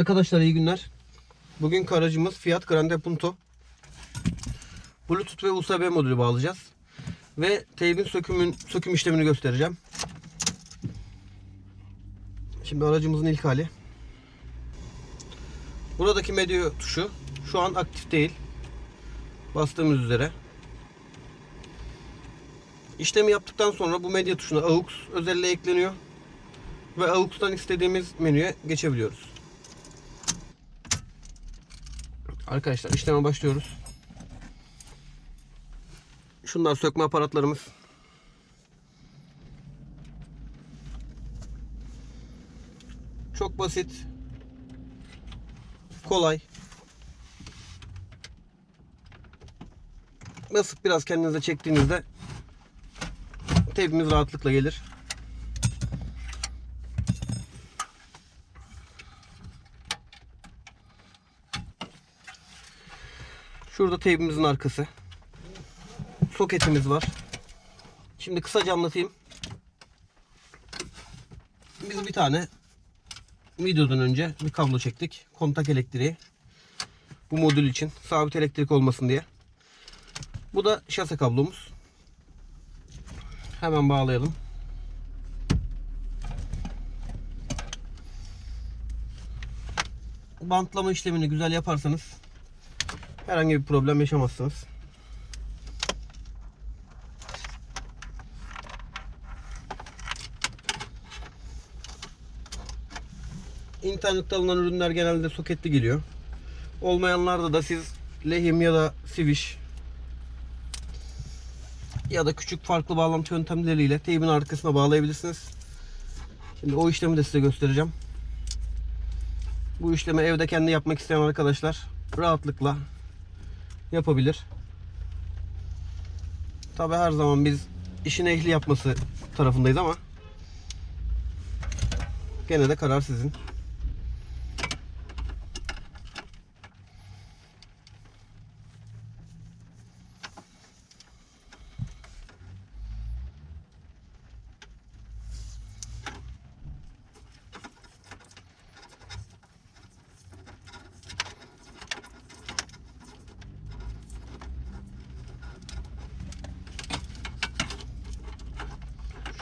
Arkadaşlar iyi günler. Bugün aracımız Fiat Grande Punto. Bluetooth ve USB modülü bağlayacağız. Ve teybin sökümün, söküm işlemini göstereceğim. Şimdi aracımızın ilk hali. Buradaki medya tuşu şu an aktif değil. Bastığımız üzere. İşlemi yaptıktan sonra bu medya tuşuna AUX özelliği ekleniyor. Ve AUX'tan istediğimiz menüye geçebiliyoruz. Arkadaşlar işleme başlıyoruz. Şunlar sökme aparatlarımız. Çok basit. Kolay. Basıp biraz kendinize çektiğinizde tepimiz rahatlıkla gelir. Şurada teybimizin arkası. Soketimiz var. Şimdi kısaca anlatayım. Biz bir tane videodan önce bir kablo çektik. Kontak elektriği. Bu modül için sabit elektrik olmasın diye. Bu da şase kablomuz. Hemen bağlayalım. Bantlama işlemini güzel yaparsanız herhangi bir problem yaşamazsınız. İnternette alınan ürünler genelde soketli geliyor. Olmayanlarda da siz lehim ya da siviş ya da küçük farklı bağlantı yöntemleriyle teybin arkasına bağlayabilirsiniz. Şimdi o işlemi de size göstereceğim. Bu işlemi evde kendi yapmak isteyen arkadaşlar rahatlıkla yapabilir. Tabi her zaman biz işin ehli yapması tarafındayız ama gene de karar sizin.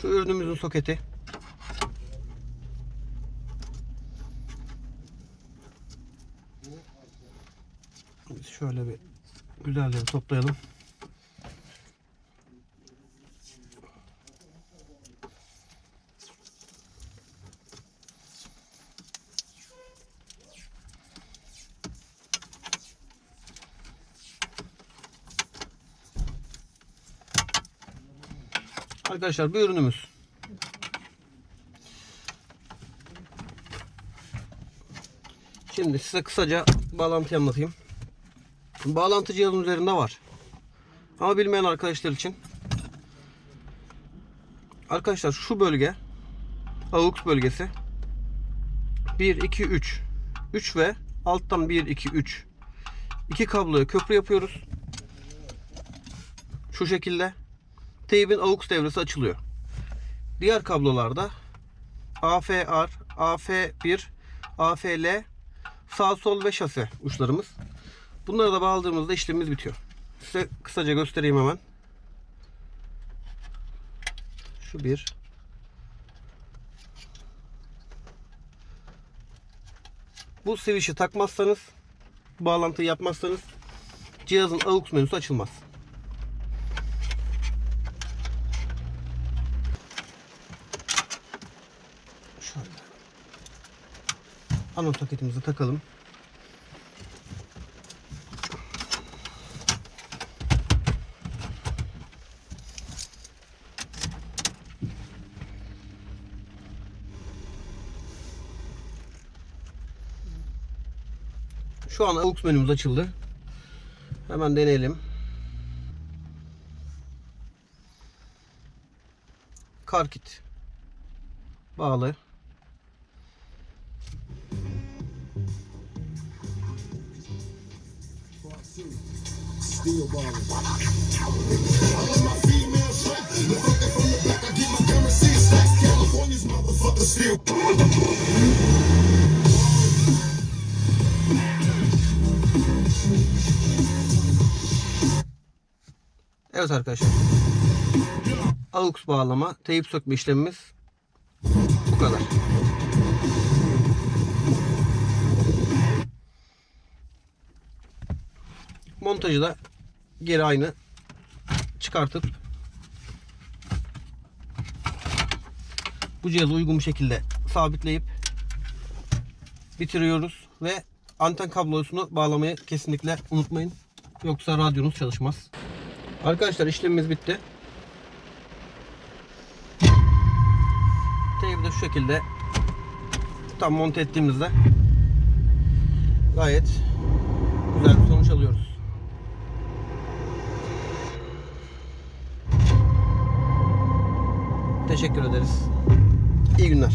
Şu ürünümüzün soketi. Şöyle bir güzelce toplayalım. Arkadaşlar bu ürünümüz. Şimdi size kısaca bağlantıyı anlatayım. Bağlantı cihazın üzerinde var. Ama bilmeyen arkadaşlar için. Arkadaşlar şu bölge AUX bölgesi 1 2 3 3 ve alttan 1 2 3 iki kabloya köprü yapıyoruz. Şu şekilde teybin AUX devresi açılıyor. Diğer kablolarda AFR, AF1, AFL, sağ sol ve şase uçlarımız. Bunları da bağladığımızda işlemimiz bitiyor. Size kısaca göstereyim hemen. Şu bir. Bu switch'i takmazsanız, bağlantıyı yapmazsanız cihazın AUX menüsü açılmaz. Şöyle. Ana soketimizi takalım. Şu an AUX menümüz açıldı. Hemen deneyelim. Karkit bağlı. Evet arkadaşlar. Aux bağlama, teyip sökme işlemimiz bu kadar. Montajı da geri aynı çıkartıp bu cihazı uygun bir şekilde sabitleyip bitiriyoruz ve anten kablosunu bağlamayı kesinlikle unutmayın. Yoksa radyonuz çalışmaz. Arkadaşlar işlemimiz bitti. Teybi de şu şekilde tam monte ettiğimizde gayet güzel bir sonuç alıyoruz. Teşekkür ederiz. İyi günler.